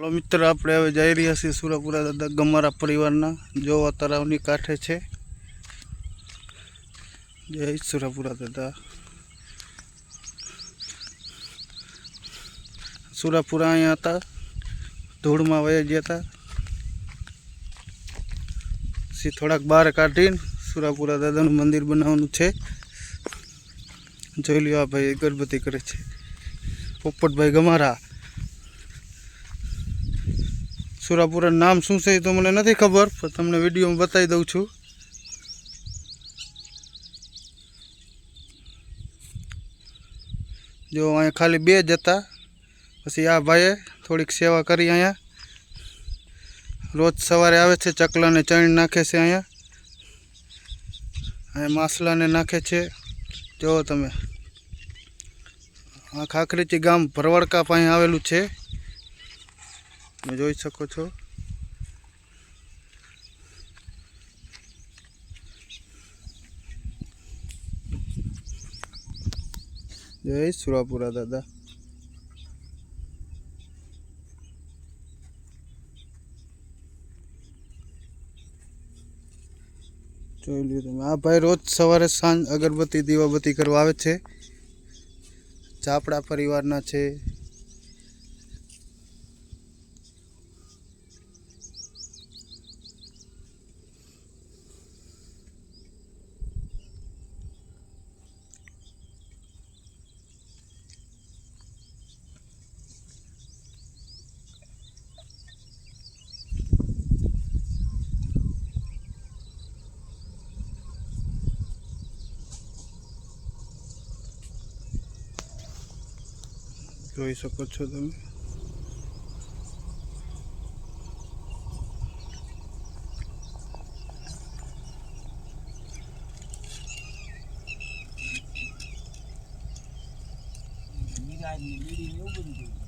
Hello મિત્ર, આપણે હવે જઈ રહ્યા છીએ સુરાપુરા દાદા ગમારા પરિવારના. જોવા તળાવની કાંઠે છે. જય સુરાપુરા દાદા. સુરાપુરા અહીંયા હતા. ધૂળમાં વયા ગયા હતા. પછી થોડાક બહાર કાઢીને સુરાપુરા દાદાનું મંદિર બનાવવાનું છે. જોઈ લ્યો આ ભાઈ અગરબત્તી કરે છે. પોપટભાઈ ગમારા. સુરાપુરાનું નામ શું છે એ તો મને નથી ખબર, પણ તમને વિડીયોમાં બતાવી દઉં છું. જો અહીંયા ખાલી બે જ હતા, પછી આ ભાઈએ થોડીક સેવા કરી અહીંયા. રોજ સવારે આવે છે, ચકલાને ચણ નાખે છે અહીંયા. અહીંયા માસલાને નાખે છે. જુઓ તમે. આ ખાખરીચી ગામ ભરવાડકા પાસે આવેલું છે. તમે જોઈ શકો છો. જય સુરાપુરા દાદા. જોઈ લ્યો તમે. આ ભાઈ રોજ સવારે સાંજ અગરબત્તી, દીવાબત્તી કરવા આવે છે. ચાપડા પરિવારના છે. જોઈ શકો છો તમે બીડી એવું બધું.